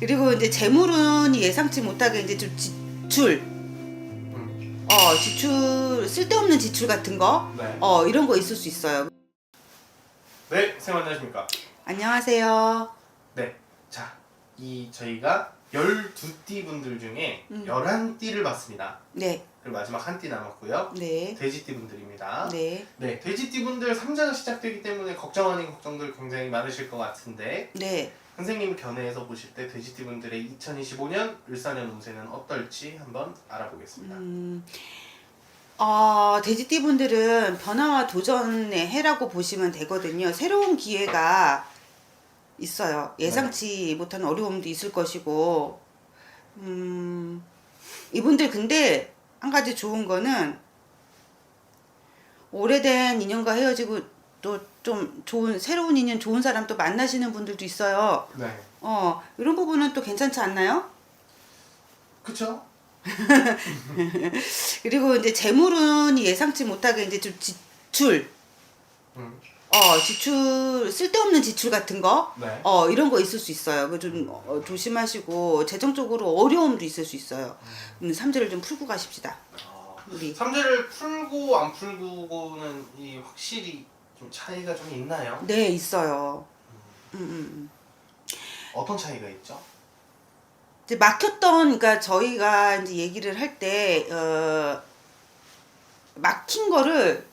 그리고 이제 재물은 예상치 못하게 이제 좀 지출, 음. 어 지출 쓸데없는 지출 같은 거, 네. 어 이런 거 있을 수 있어요. 네, 선생님 안녕하십니까? 안녕하세요. 네. 자, 이 저희가 12띠 분들 중에 음. 11띠를 봤습니다. 네, 그리고 마지막 한 띠 남았고요. 네, 돼지띠 분들입니다. 네, 네, 돼지띠 분들 3자가 시작되기 때문에 걱정 아닌 걱정들 굉장히 많으실 것 같은데 네. 선생님 견해에서 보실 때 돼지띠 분들의 2025년 을사년 운세는 어떨지 한번 알아보겠습니다. 음, 어, 돼지띠 분들은 변화와 도전의 해라고 보시면 되거든요. 새로운 기회가 있어요. 예상치 못한 어려움도 있을 것이고, 음, 이분들 근데 한 가지 좋은 거는 오래된 인연과 헤어지고 또 좀 좋은 새로운 인연 좋은 사람 또 만나시는 분들도 있어요. 네. 어, 이런 부분은 또 괜찮지 않나요? 그쵸? 그리고 이제 재물은 예상치 못하게 이제 좀 지출, 음. 어 지출 쓸데없는 지출 같은 거, 네. 어 이런 거 있을 수 있어요. 그좀 어, 조심하시고 재정적으로 어려움도 있을 수 있어요. 음, 삼재를 좀 풀고 가십시다. 어, 우리 삼재를 풀고 안 풀고는 이 확실히 좀 차이가 좀 있나요? 네 있어요. 음, 음, 음. 어떤 차이가 있죠? 이제 막혔던 그러니까 저희가 이제 얘기를 할 때 어, 막힌 거를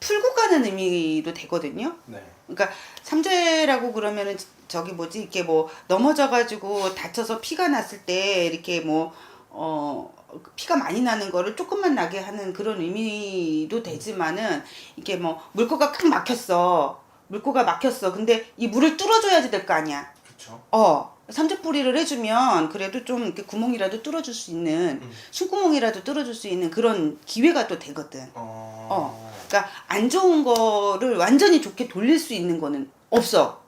풀고 가는 의미도 되거든요. 네. 그러니까 삼재라고 그러면은 저기 뭐지 이렇게 뭐 넘어져 가지고 다쳐서 피가 났을 때 이렇게 뭐 어 피가 많이 나는 거를 조금만 나게 하는 그런 의미도 되지만은 이게 뭐 물고가 칵 막혔어 물고가 막혔어 근데 이 물을 뚫어줘야지 될 거 아니야 그쵸? 어 삼재뿌리를 해주면 그래도 좀 이렇게 구멍이라도 뚫어줄 수 있는 음. 숨구멍이라도 뚫어줄 수 있는 그런 기회가 또 되거든 어. 어. 그러니까 안 좋은 거를 완전히 좋게 돌릴 수 있는 거는 없어.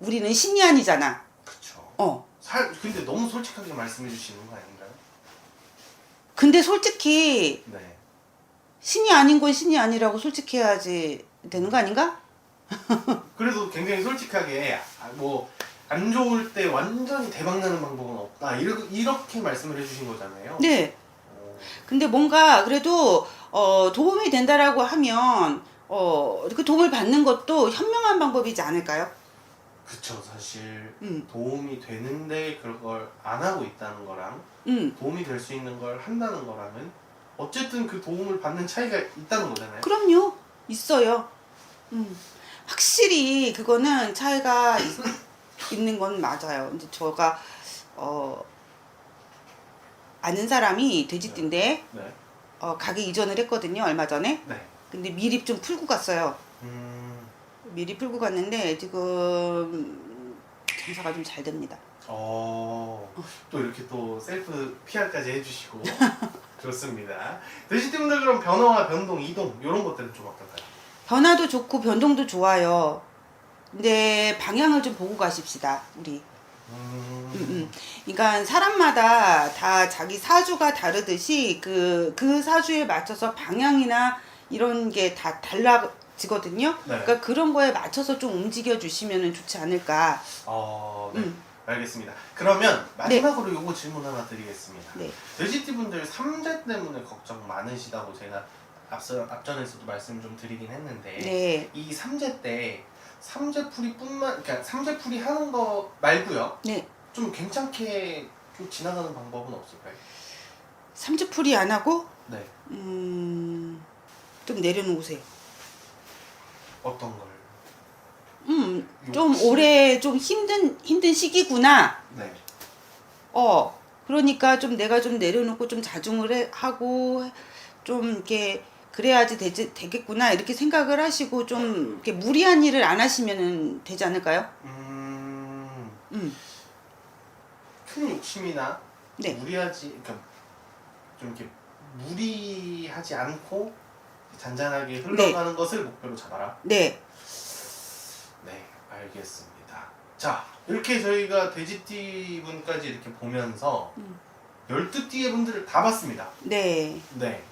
우리는 신이 아니잖아. 그쵸. 어. 살 근데 너무 솔직하게 말씀해 주시는 거 아닌가요? 근데 솔직히 네. 신이 아닌 건 신이 아니라고 솔직해야지 되는 거 아닌가? 그래도 굉장히 솔직하게 아, 뭐안 좋을 때 완전히 대박 나는 방법은 없다. 이렇게, 이렇게 말씀을 해주신 거잖아요. 네. 어, 근데 뭔가 그래도 어 도움이 된다라고 하면 어 그 도움을 받는 것도 현명한 방법이지 않을까요? 그쵸. 사실 음. 도움이 되는데 그걸 안 하고 있다는 거랑 음. 도움이 될 수 있는 걸 한다는 거랑은 어쨌든 그 도움을 받는 차이가 있다는 거잖아요. 그럼요. 있어요. 음. 확실히 그거는 차이가 있, 있는 건 맞아요. 이제 저가 어 아는 사람이 돼지띠인데 네. 어, 가게 이전을 했거든요. 얼마 전에. 네. 근데 미리 좀 풀고 갔어요. 음. 미리 풀고 갔는데 지금 장사가 좀 잘 됩니다. 어, 또 이렇게 또 셀프 PR까지 해주시고 좋습니다. 돼지띠분들 그럼 변화와 변동, 이동 이런 것들은 좀 어떨까요? 변화도 좋고 변동도 좋아요. 근데 방향을 좀 보고 가십시다. 우리. 음, 음, 음. 그러니까 사람마다 다 자기 사주가 다르듯이 그, 그 사주에 맞춰서 방향이나 이런 게 다 달라 지거든요. 네. 그러니까 그런 거에 맞춰서 좀 움직여 주시면 좋지 않을까. 어, 네. 음. 알겠습니다. 그러면 마지막으로 요거 질문 하나 드리겠습니다. 네. 돼지띠 분들 삼재 때문에 걱정 많으시다고 제가 앞서 앞전에서도 말씀 좀 드리긴 했는데 네. 이 삼재 때 삼재풀이뿐만 그러니까 삼재풀이 하는 거 말고요. 네. 좀 괜찮게 좀 지나가는 방법은 없을까요? 삼주풀이 안 하고, 네. 음, 좀 내려놓으세요. 어떤 걸? 음, 좀 욕심? 올해 좀 힘든, 힘든 시기구나. 네. 어, 그러니까 좀 내가 좀 내려놓고 좀 자중을 해, 하고 좀 이렇게 그래야지 되지, 되겠구나 이렇게 생각을 하시고 좀 이렇게 무리한 일을 안 하시면 되지 않을까요? 음, 음, 큰 욕심이나 네. 무리하지, 그러니까 좀 이렇게 무리하지 않고 잔잔하게 흘러가는 것을 목표로 잡아라. 네, 네, 알겠습니다. 자, 이렇게 저희가 돼지띠 분까지 이렇게 보면서 음. 12띠의 분들을 다 봤습니다. 네. 네.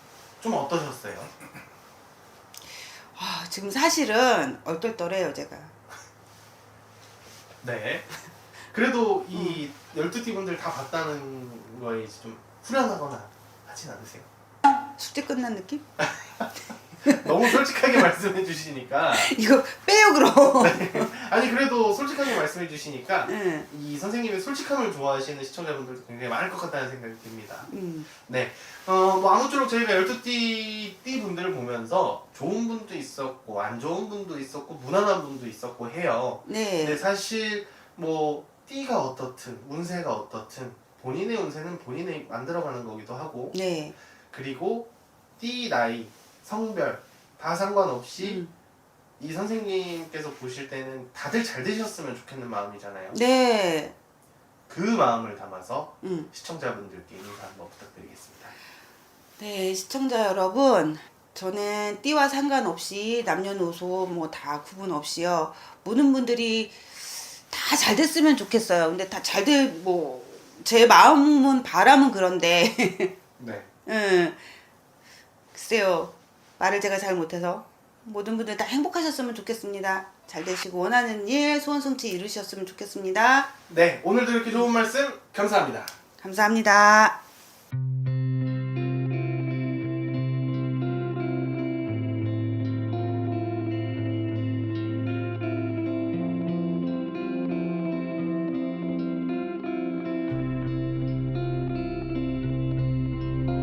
좀 어떠셨어요? 아, 지금 사실은 얼떨떨해요, 제가. 네. 그래도 이 12띠 분들 다 봤다는 거에 좀 후련하거나 하진 않으세요? 숙제 끝난 느낌? 너무 솔직하게 말씀해 주시니까 이거 빼요 그럼. 아니 그래도 솔직하게 말씀해 주시니까 응. 이 선생님의 솔직함을 좋아하시는 시청자분들도 굉장히 많을 것 같다는 생각이 듭니다. 음. 네. 어, 뭐 아무쪼록 저희가 12띠 띠 분들을 보면서 좋은 분도 있었고 안 좋은 분도 있었고 무난한 분도 있었고 해요. 근데 네. 사실 뭐 띠가 어떻든 운세가 어떻든 본인의 운세는 본인이 만들어가는 거기도 하고 네. 그리고 띠 나이 성별 다 상관없이 음. 이 선생님께서 보실 때는 다들 잘 되셨으면 좋겠는 마음이잖아요. 네. 그 마음을 담아서 음. 시청자분들께 인사 한번 부탁드리겠습니다. 네, 시청자 여러분. 저는 띠와 상관없이 남녀노소 뭐 다 구분 없이요. 모든 분들이 다 잘 됐으면 좋겠어요. 근데 다 잘 될 뭐 제 마음은 바람은 그런데 네. 응. 글쎄요. 말을 제가 잘 못해서 모든 분들 다 행복하셨으면 좋겠습니다. 잘 되시고 원하는 일 소원 성취 이루셨으면 좋겠습니다. 네, 오늘도 이렇게 좋은 말씀 감사합니다. 감사합니다.